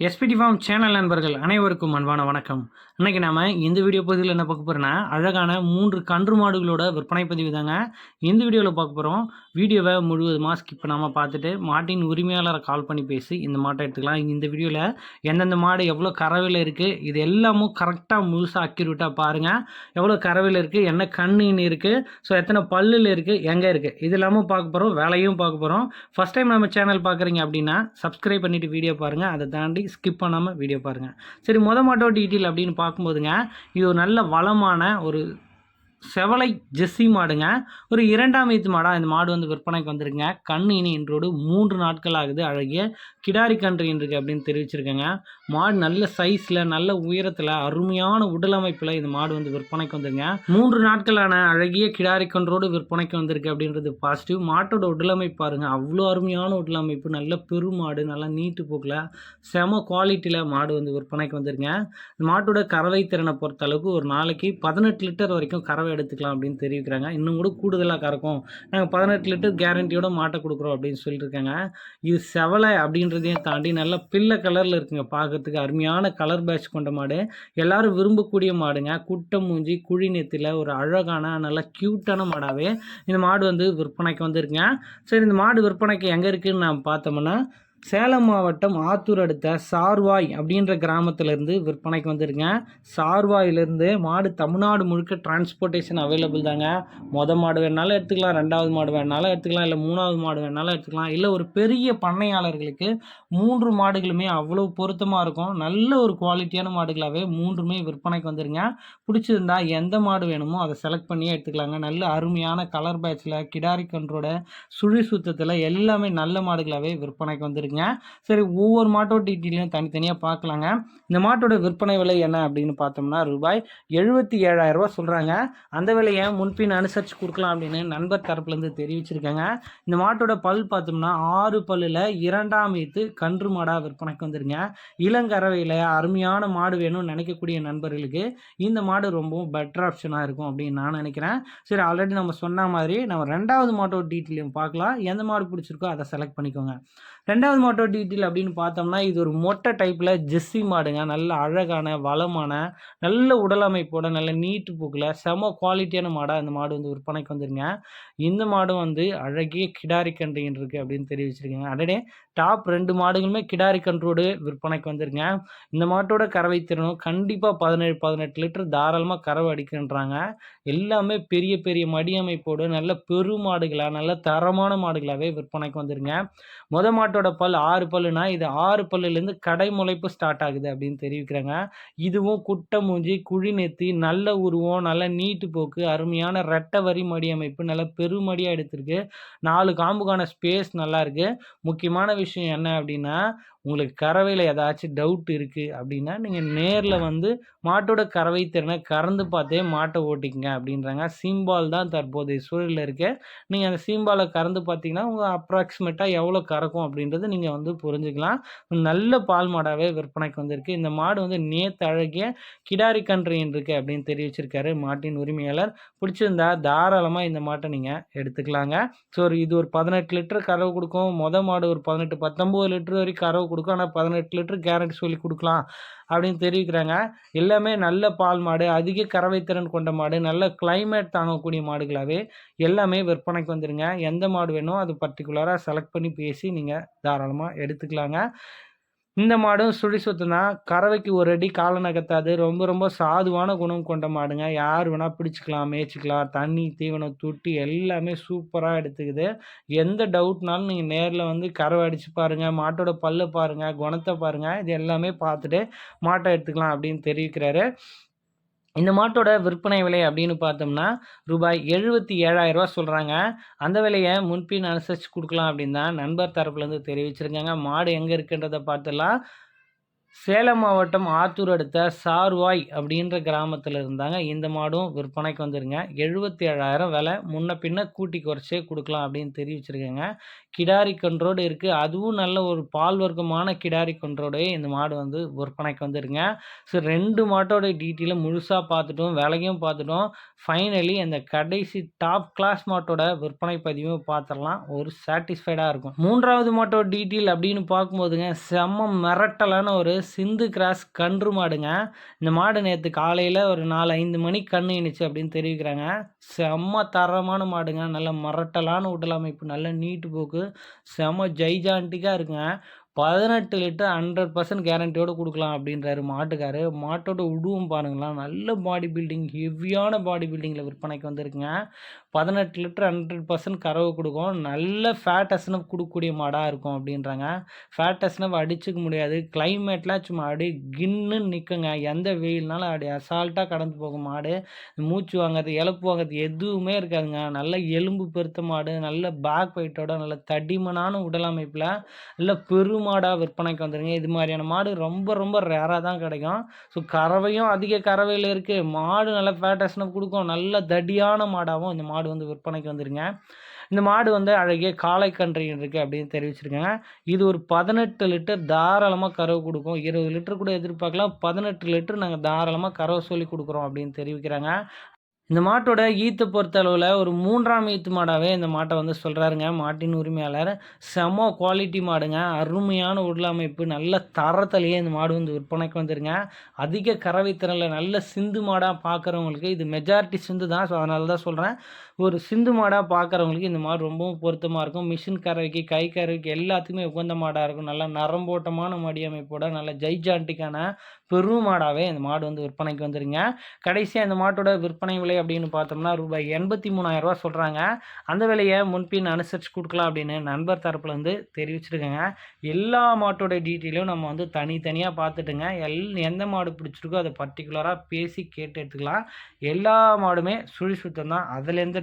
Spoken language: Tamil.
எஸ்பிடி ஃபார்ம் சேனல் நண்பர்கள் அனைவருக்கும் அன்பான வணக்கம். இன்றைக்கி நாம் இந்த வீடியோ பதிவில் என்ன பார்க்க போகிறோன்னா அழகான மூன்று கன்று மாடுகளோட விற்பனை பதிவு தாங்க. இந்த வீடியோவில் பார்க்க போகிறோம் வீடியோவை முழுவதுமாக ஸ்கிப் பண்ணாமல் பார்த்துட்டு மாட்டின் உரிமையாளரை கால் பண்ணி பேசி இந்த மாட்டை எடுத்துக்கலாம். இந்த வீடியோவில் எந்தெந்த மாடு எவ்வளோ கறவையில் இருக்குது இது எல்லாமும் கரெக்டாக முழுசாக அக்யூரேட்டாக பாருங்கள் எவ்வளோ கறவையில் இருக்குது என்ன கண்ணுன்னு இருக்குது ஸோ எத்தனை பல்லில் இருக்குது எங்கே இருக்குது இது இல்லாமல் பார்க்க போகிறோம் வேலையும் பார்க்க போகிறோம் ஃபஸ்ட் டைம் நம்ம சேனல் பார்க்குறீங்க அப்படின்னா சப்ஸ்கிரைப் பண்ணிவிட்டு வீடியோ பாருங்கள் அதை தாண்டி ஸ்கிப் பண்ணாமல் வீடியோ பாருங்கள் சரி மொதல் மாட்டோ டீட்டெயில் அப்படின்னு பார்க்கும்போதுங்க இது ஒரு நல்ல வளமான ஒரு செவலை ஜெஸ்ஸி மாடுங்க. ஒரு இரண்டாம் வயது மாடாக இந்த மாடு வந்து விற்பனைக்கு வந்திருக்குங்க. கண் இனி இன்றோடு மூன்று நாட்கள் ஆகுது அழகிய கிடாரி கன்று இருக்கு அப்படின்னு தெரிவிச்சிருக்கேங்க. மாடு நல்ல சைஸில் நல்ல உயரத்தில் அருமையான உடல் அமைப்பில் இந்த மாடு வந்து விற்பனைக்கு வந்துருங்க மூன்று நாட்களான அழகிய கிடாரி கன்றோடு விற்பனைக்கு வந்திருக்கு அப்படின்றது பாசிட்டிவ் மாட்டோட உடல் அமைப்பு அவ்வளோ அருமையான உடல் அமைப்பு. நல்ல பெருமாடு நல்லா நீட்டு போக்கில் செம குவாலிட்டியில் மாடு வந்து விற்பனைக்கு வந்துருங்க இந்த மாட்டோட கறவை திறனை பொறுத்த அளவுக்கு ஒரு நாளைக்கு பதினெட்டு லிட்டர் வரைக்கும் கறவை எடுத்துக்கலாம் அப்படின்னு தெரிவிக்கிறாங்க. இன்னும் கூட கூடுதலாக கறக்கும். நாங்கள் பதினெட்டு லிட்டர் கேரண்டியோட மாட்டை கொடுக்குறோம் அப்படின்னு சொல்லியிருக்காங்க. இது செவலை அப்படின்றதையும் தாண்டி நல்லா பிள்ளை கலரில் இருக்குங்க பார்க்கறதுக்கு அருமையான கலர் பேட்ச் கொண்ட மாடு. எல்லாரும் விரும்பக்கூடிய மாடுங்க. குட்டை மூஞ்சி குழி நெத்தியில் ஒரு அழகான நல்லா க்யூட்டான மாடாகவே இந்த மாடு வந்து விற்பனைக்கு வந்திருக்குங்க. சரி இந்த மாடு விற்பனைக்கு எங்கே இருக்குதுன்னு நான் பார்த்தோம்னா சேலம் மாவட்டம் ஆத்தூர் அடுத்த சார்வாய் அப்படின்ற கிராமத்திலேருந்து விற்பனைக்கு வந்துருங்க சார்வாயிலேருந்து மாடு தமிழ்நாடு முழுக்க டிரான்ஸ்போர்ட்டேஷன் அவைலபிள் தாங்க. மொதல் மாடு வேணாலும் எடுத்துக்கலாம் ரெண்டாவது மாடு வேணாலும் எடுத்துக்கலாம் இல்லை மூணாவது மாடு வேணாலும் எடுத்துக்கலாம். இல்லை ஒரு பெரிய பண்ணையாளர்களுக்கு மூன்று மாடுகளுமே அவ்வளோ பொருத்தமாக இருக்கும். நல்ல ஒரு குவாலிட்டியான மாடுகளாகவே மூன்றுமே விற்பனைக்கு வந்துருங்க. பிடிச்சிருந்தா எந்த மாடு வேணுமோ அதை செலக்ட் பண்ணியே எடுத்துக்கலாங்க. நல்ல அருமையான கலர் பேட்சில் கிடாரி கன்றோட சுழி சுத்தத்தில் எல்லாமே நல்ல மாடுகளாகவே விற்பனைக்கு வந்துருங்க சரி ஒவ்வொரு மாட்டோட டீட்டெயிலையும் தனித்தனியாக பார்க்கலாங்க. இந்த மாட்டோட விற்பனை விலை என்ன அப்படின்னு பார்த்தோம்னா ரூபாய் எழுபத்தி ஏழாயிரம் ரூபாய் சொல்கிறாங்க அந்த விலையை முன்பின் அனுசரித்து கொடுக்கலாம் அப்படின்னு நண்பர் தரப்புலேருந்து தெரிவிச்சிருக்காங்க. இந்த மாட்டோட பல் பார்த்தோம்னா ஆறு பல்லில் இரண்டாம் வைத்து கன்று மாடாக விற்பனைக்கு வந்துருங்க. இளங்கரவையில் அருமையான மாடு வேணும்னு நினைக்கக்கூடிய நண்பர்களுக்கு இந்த மாடு ரொம்பவும் பெட்டர் ஆப்ஷனாக இருக்கும் அப்படின்னு நான் நினைக்கிறேன். சரி ஆல்ரெடி நம்ம சொன்ன மாதிரி நம்ம ரெண்டாவது மாட்டோட டீட்டெயிலையும் பார்க்கலாம். எந்த மாடு பிடிச்சிருக்கோ அதை செலக்ட் பண்ணிக்கோங்க. ரெண்டாவது மாட்டோ டீட்டெயில் அப்படின்னு பார்த்தோம்னா இது ஒரு மொட்டை டைப்பில் ஜெஸ்ஸி மாடுங்க. நல்ல அழகான வளமான நல்ல உடல் அமைப்போட நல்ல நீட்டு போக்கில் செம குவாலிட்டியான மாடாக அந்த மாடு வந்து விற்பனைக்கு வந்துருங்க. இந்த மாடும் வந்து அழகிய கிடாரி கன்றுன்னு இருக்குது அப்படின்னு தெரிவிச்சிருக்கீங்க. அடடே டாப் ரெண்டு மாடுகளுமே கிடாரி கன்றோடு விற்பனைக்கு வந்துருங்க. இந்த மாட்டோட கறவை திறனும் கண்டிப்பாக பதினேழு பதினெட்டு லிட்டர் தாராளமாக கறவை அடிக்கின்றாங்க எல்லாமே பெரிய பெரிய மடி அமைப்போடு நல்ல பெருமாடுகளாக நல்ல தரமான மாடுகளாகவே விற்பனைக்கு வந்துருங்க. மொத மாட்டோட பல் ஆறு பல்லுனா இது ஆறு பல்லுலேருந்து கடை முளைப்பு ஸ்டார்ட் ஆகுது அப்படின்னு தெரிவிக்கிறாங்க. இதுவும் குட்டை மூஞ்சி குழி நெத்தி நல்ல உருவம் நல்ல நீட்டு போக்கு அருமையான ரெட்டை வரி மடி அமைப்பு நல்ல பெருமடியாக எடுத்திருக்கு. நாலு காம்புக்கான ஸ்பேஸ் நல்லா இருக்கு முக்கியமான விஷயம் என்ன அப்படின்னா உங்களுக்கு கறவையில் ஏதாச்சும் டவுட் இருக்குது அப்படின்னா நீங்கள் நேரில் வந்து மாட்டோட கறவை திறனை கறந்து பார்த்தே மாட்டை ஓட்டிக்கங்க அப்படின்றாங்க. சீம்பால் தான் தற்போதைய சூழலில் இருக்க. நீங்கள் அந்த சீம்பாலை கறந்து பார்த்தீங்கன்னா உங்கள் அப்ராக்சிமேட்டாக எவ்வளோ கறக்கும் அப்படின்றது நீங்கள் வந்து புரிஞ்சுக்கலாம். நல்ல பால் மாடாகவே விற்பனைக்கு வந்திருக்கு. இந்த மாடு வந்து நேத்து அழகிய கிடாரி கன்றின் இருக்கு அப்படின்னு தெரிவிச்சிருக்காரு மாட்டின் உரிமையாளர். பிடிச்சிருந்தா தாராளமாக இந்த மாட்டை நீங்கள் எடுத்துக்கலாங்க. ஸோ இது ஒரு பதினெட்டு லிட்டர் கறவை கொடுக்கும். மொதல் மாடு ஒரு பதினெட்டு பத்தொம்போது லிட்டர் வரைக்கும் கறவை கொடுக்கும் ஆனால் பதினெட்டு லிட்டர் கேரண்டி சொல்லி கொடுக்கலாம் அப்படின்னு தெரிவிக்கிறாங்க. எல்லாமே நல்ல பால் மாடு அதிக கறவை திறன் கொண்ட மாடு நல்ல கிளைமேட் தாங்கக்கூடிய மாடுகளாகவே எல்லாமே விற்பனைக்கு வந்துடுங்க எந்த மாடு வேணும் அது பர்டிகுலராக செலக்ட் பண்ணி பேசி நீங்கள் தாராளமாக எடுத்துக்கலாங்க. இந்த மாடும் சுழி சொத்து தான் கறவைக்கு ஒரு அடி காலை நகர்த்தாது. ரொம்ப ரொம்ப சாதுவான குணம் கொண்ட மாடுங்க. யார் வேணால் பிடிச்சிக்கலாம் மேய்ச்சிக்கலாம். தண்ணி தீவனம் தொட்டி எல்லாமே சூப்பராக எடுத்துக்குது. எந்த டவுட்னாலும் நீங்கள் நேரில் வந்து கறவை அடித்து பாருங்கள் மாட்டோட பல்லை பாருங்கள் குணத்தை பாருங்கள் இது எல்லாமே பார்த்துட்டு மாட்டை எடுத்துக்கலாம் அப்படின்னு தெரிவிக்கிறாரு. இந்த மாட்டோட விற்பனை விலை அப்படின்னு பார்த்தோம்னா ரூபாய் எழுபத்தி ஏழாயிரரூவா சொல்கிறாங்க அந்த விலையை முன்பின் அனுசரித்து கொடுக்கலாம் அப்படின்னு தான் நண்பர் தரப்புலேருந்து தெரிவிச்சிருக்காங்க. மாடு எங்கே இருக்குன்றதை பார்த்துலாம் சேலம் மாவட்டம் ஆத்தூர் அடுத்த சார்வாய் அப்படின்ற கிராமத்தில் இருந்தாங்க. இந்த மாடும் விற்பனைக்கு வந்துருங்க. எழுபத்தி ஏழாயிரம் விலை. முன்ன பின்ன கூட்டி குறைச்சே கொடுக்கலாம் அப்படின்னு தெரிவிச்சிருக்கேங்க. கிடாரி கன்றோடு இருக்குது அதுவும் நல்ல ஒரு பால் வர்க்கமான கிடாரி கன்றோடு இந்த மாடு வந்து விற்பனைக்கு வந்துருங்க. ஸோ ரெண்டு மாட்டோட டீட்டெயிலை முழுசாக பார்த்துட்டோம். விலையும் பார்த்துட்டோம். ஃபைனலி அந்த கடைசி டாப் கிளாஸ் மாட்டோட விற்பனை பதிவும் பார்த்துடலாம். ஒரு சாட்டிஸ்ஃபைடாக இருக்கும். மூன்றாவது மாட்டோட டீட்டெயில் அப்படின்னு பார்க்கும்போதுங்க செம்ம மிரட்டலான ஒரு சிந்து கிராஸ் கன்று மாடுங்க. இந்த மாடு நேற்று காலையில் ஒரு நாலு ஐந்து மணிக்கு கன்று இணைச்சு அப்படின்னு தெரிவிக்கிறாங்க. செம்ம தரமான மாடுங்க. நல்ல மரட்டலான உடல் அமைப்பு நல்ல நீட்டு போக்கு. செம்ம ஜைஜாண்டிக்காக இருக்குங்க. பதினெட்டு லிட்டர் ஹண்ட்ரட் பர்சன்ட் கேரண்டியோடு கொடுக்கலாம் அப்படின்றாரு மாட்டுக்காரு. மாட்டோட உடுவும் பாருங்களேன். நல்ல பாடி பில்டிங் ஹெவியான பாடி பில்டிங்கில் விற்பனைக்கு வந்திருக்குங்க. பதினெட்டு லிட்டர் ஹண்ட்ரட் பர்சன்ட் கறவை கொடுக்கும். நல்ல ஃபேட் அஸ்னப் கொடுக்கக்கூடிய மாடாக இருக்கும் அப்படின்றாங்க. ஃபேட் அஸ்னப் அடிச்சுக்க முடியாது. கிளைமேட்லாம் சும்மா அடி கின்னு நிற்குங்க எந்த வெயில்னாலும் அப்படி அசால்ட்டாக கடந்து போகும் மாடு. மூச்சு வாங்கிறது இழப்பு வாங்கிறது எதுவுமே இருக்காதுங்க. நல்ல எலும்பு பெருத்த மாடு. நல்ல பேக் வெயிட்டோட நல்ல தடிமனான உடல் அமைப்பில் நல்ல பெரும் மாடாக விற்பனைக்கு வந்துடுங்க இது மாதிரியான மாடு ரொம்ப ரொம்ப ரேராக தான் கிடைக்கும். ஸோ கறவையும் அதிக கறவையில் இருக்குது மாடு நல்ல ஃபேட்டஸ்னு கொடுக்கும். நல்ல தடியான மாடாகவும் இந்த மாடு வந்து விற்பனைக்கு வந்துடுங்க இந்த மாடு வந்து அழகிய காளை இருக்குது அப்படின்னு தெரிவிச்சிருக்காங்க. இது ஒரு பதினெட்டு லிட்டர் தாராளமாக கறவு கொடுக்கும். இருபது லிட்டர் கூட எதிர்பார்க்கலாம். பதினெட்டு லிட்டர் நாங்கள் தாராளமாக கறவை சொல்லி கொடுக்குறோம் அப்படின்னு தெரிவிக்கிறாங்க. இந்த மாட்டோட ஈத்தை பொறுத்த அளவில் ஒரு மூன்றாம் ஈத்து மாடாகவே இந்த மாட்டை வந்து சொல்கிறாருங்க மாட்டின் உரிமையாளர். செம குவாலிட்டி மாடுங்க. அருமையான உடல் அமைப்பு. நல்ல தரத்திலேயே இந்த மாடு வந்து விற்பனைக்கு வந்துருங்க. அதிக கறவை திறனில் நல்ல சிந்து மாடாக பார்க்குறவங்களுக்கு இது மெஜாரிட்டி சிந்து தான் ஸோ அதனால தான் சொல்கிறேன் ஒரு சிந்து மாடாக பார்க்குறவங்களுக்கு இந்த மாடு ரொம்பவும் பொருத்தமாக இருக்கும். மிஷின் கறவைக்கு கை கறவைக்கு எல்லாத்துக்குமே உகந்த மாடாக இருக்கும். நல்லா நரம்போட்டமான மடி அமைப்போட நல்ல ஜைஜாண்டிக்கான பெரும் மாடாகவே இந்த மாடு வந்து விற்பனைக்கு வந்துருங்க. கடைசியாக இந்த மாட்டோட விற்பனை விலை அப்படின்னு பார்த்தோம்னா ரூபாய் எண்பத்தி மூணாயிரரூவா சொல்கிறாங்க அந்த விலையை முன்பின் அனுசரித்து கொடுக்கலாம் அப்படின்னு நண்பர் தரப்பில் வந்து தெரிவிச்சிருக்கேங்க. எல்லா மாட்டோட டீட்டெயிலும் நம்ம வந்து தனித்தனியாக பார்த்துட்டுங்க. எல் எந்த மாடு பிடிச்சிருக்கோ அதை பர்டிகுலராக பேசி கேட்டு எடுத்துக்கலாம். எல்லா மாடுமே சுழி சுத்தம் தான். அதில் எந்த